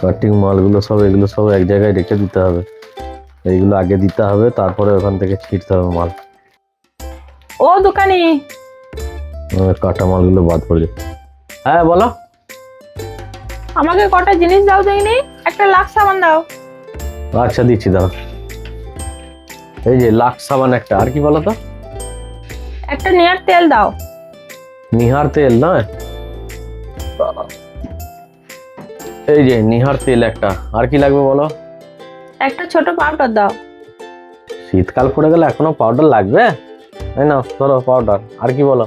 Cutting মালগুলো সব এগুলো সব এক জায়গায় রেখে দিতে হবে। এইগুলো আগে দিতে হবে তারপরে ওখান থেকে ছিঁড়তে হবে মাল। ও দোকানি! কাটা মালগুলো বাদ পড়ে। হ্যাঁ বলো। আমাকে কটা জিনিস দাও দেয়নি একটা লাখ সাবান দাও। আচ্ছা দিচ্ছি দাও। এই যে লাখ সাবান একটা আর কি বলো তো? একটা নেয়ার তেল দাও। নিহার তেল না এই যে নিহার তেল একটা আর কি লাগবে বলো? একটা ছোট পাউডার দাও। শীতকাল পড়ে গেলে এখনও পাউডার লাগবে? তাই না ধরো পাউডার আর কি বলো?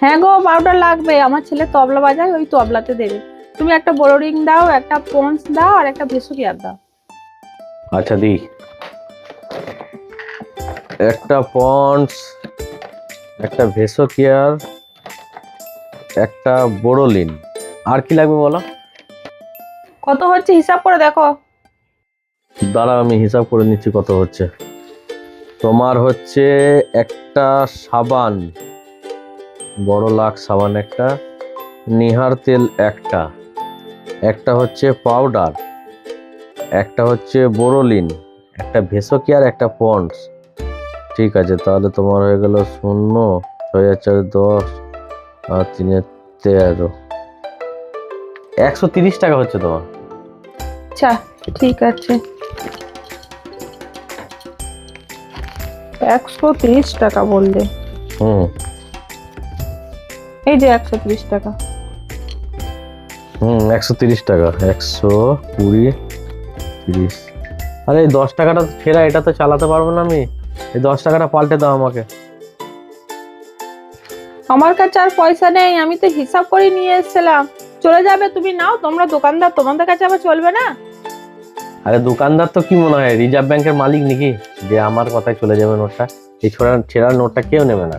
হ্যাঁ গো পাউডার লাগবে। আমার ছেলে তবলা বাজায় ওই তবলাতে দেবে। তুমি একটা বড় রিং দাও একটা পন্স দাও আর একটা ভেসুকিয়ার দাও। আচ্ছা দি। একটা পন্ডস একটা ভেসো কেয়ার একটা বোরোলিন আর কি লাগবে বলো? কত হচ্ছে হিসাব করে দেখো। দাঁড়া আমি হিসাব করে নিচ্ছি কত হচ্ছে। তোমার হচ্ছে একটা সাবান, বড় লাখ সাবান একটা, নিহার তেল একটা। একটা হচ্ছে পাউডার, একটা হচ্ছে বোরোলিন, একটা ভেসোকিয়ার একটা পন্ডস। ঠিক আছে, তাহলে তোমার হয়ে গেল শূন্য, ছয় হাজার চার দশ, আর তিনে তেরো। একশো তিরিশ টাকা হচ্ছে তোমার। আচ্ছা ঠিক আছে। একশো তিরিশ টাকা বললে। হুম। এই যে একশো তিরিশ টাকা। হুম একশো তিরিশ টাকা। একশো কুড়ি তিরিশ। আরে এই দশ টাকাটা ফেরা এটা তো চালাতে পারব না আমি। এই দশ টাকাটা পাল্টে দাও আমাকে। আমার কাছে আর পয়সা নেই আমি তো হিসাব করে নিয়ে এসেছিলাম। চলে যাবে তুমি নাও তোমরা দোকানদার তোমাদের কাছে আবার চলবে না? আরে দোকানদার তো কি মনে হয়? রিজার্ভ ব্যাংকের মালিক নাকি? যে আমার কথায় চলে যাবে নোটটা এই ছোড়া ছেঁড়ার নোটটা কেউ নেবে না।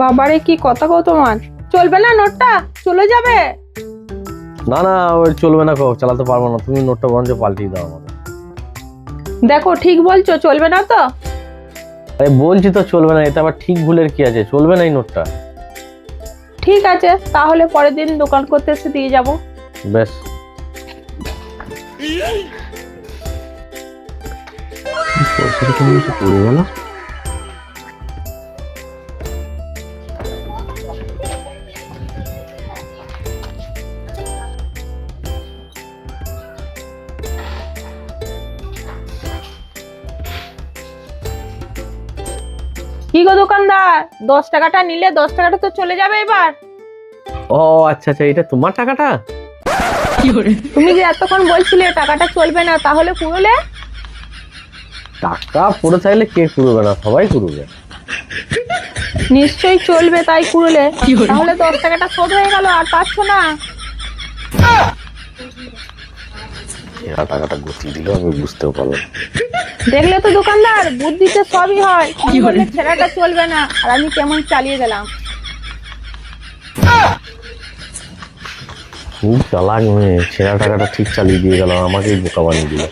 বাবারে কি কথা গো তোমার? চলবে না নোটটা? চলে যাবে? না না ওই চলবে না কো চালাতে পারব না। তুমি নোটটা বরঞ্চ পাল্টিয়ে দাও আমাকে। দেখো ঠিক বলছো চলবে না তো? আরে বলছি তো চলবে না এটা আবার ঠিক ভুলের কি আছে? চলবে না এই নোটটা? ঠিক আছে তাহলে পরের দিন দোকান করতে এসে দিয়ে যাব। বেশ পয়সাটা পড়ে গেল কি গো দোকানদার? দশ টাকাটা নিলে দশ টাকাটা তো চলে যাবে এবার। ও আচ্ছা আচ্ছা এটা তোমার টাকাটা? তুমি যে এতক্ষণ বলছিলে টাকাটা চলবে না তাহলে পুরোলে? টাকা পড়ে থাকলে কে কুড়বে না? সবাই কুড়বে নিশ্চয়ই চলবে তাই কুড়োলে তাহলে দশ টাকাটা শোধ হয়ে গেল আর পাচ্ছ না। এরা টাকাটা গতি দিল আমি বুঝতেও পারলাম। দেখলে তো দোকানদার বুদ্ধিতে সবই হয়। তুমি বললে ছেলেটা চলবে না আর আমি কেমন চালিয়ে গেলাম। খুব চালাক মেয়ে ছেঁড়া টাকাটা ঠিক চালিয়ে দিয়ে গেল আমাকেই বোকা বানিয়ে দিল।